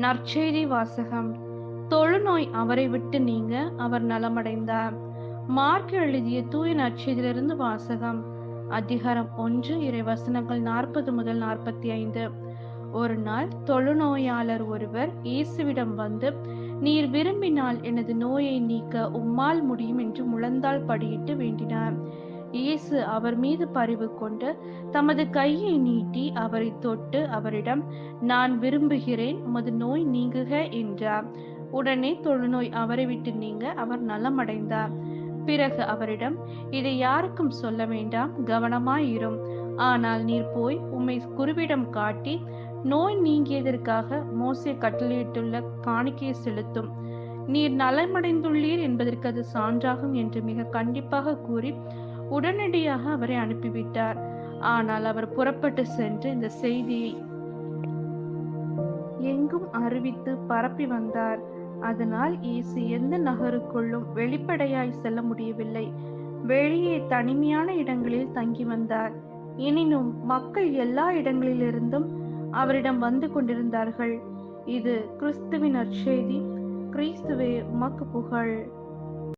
நற்செய்தி வாசகம். தொழுநோய் அவரை விட்டு நீங்க அவர் நலமடைந்தார். மார்க் எழுதிய தூய நற்செய்தியிலிருந்து வாசகம். அதிகாரம் ஒன்று இறை வசனங்கள் நாற்பது முதல் நாற்பத்தி ஐந்து ஒரு நாள் தொழுநோயாளர் ஒருவர் இயேசுவிடம் வந்து நீர் விரும்பினால் எனது நோயை நீக்க உம்மால் முடியும் என்று முழந்தால் படியிட்டு வேண்டினார். இயேசு அவர் மீது பரிவு கொண்டு தமது கையை நீட்டி அவரை தொட்டு அவரிடம் நான் விரும்புகிறேன் உமது நோய் நீங்குக என்றார். உடனே தொழுநோய் அவரை விட்டு நீங்க அவர் நலமடைந்தார். பிறகு அவரிடம் இதை யாருக்கும் சொல்ல வேண்டாம் கவனமாயிரும். ஆனால் நீர் போய் உம்மை குருவிடம் காட்டி நோய் நீங்கியதற்காக மோசே கட்டளையிட்டுள்ள காணிக்கையை செலுத்தும். நீர் நலமடைந்துள்ளீர் என்பதற்கு அது சான்றாகும் என்று மிக கண்டிப்பாக கூறி உடனடியாக அவரை அனுப்பிவிட்டார். ஆனால் அவர் புறப்பட்டு சென்று இந்த செய்தியை எங்கும் அறிவித்து பரப்பி வந்தார். அதனால் இயேசு எந்த நகருக்குள்ளும் வெளிப்படையாய் செல்ல முடியவில்லை. வெளியே தனிமையான இடங்களில் தங்கி வந்தார். எனினும் மக்கள் எல்லா இடங்களிலிருந்தும் அவரிடம் வந்து கொண்டிருந்தார்கள். இது கிறிஸ்துவின் நற்செய்தி. கிறிஸ்துவே உமக்கு புகழ்.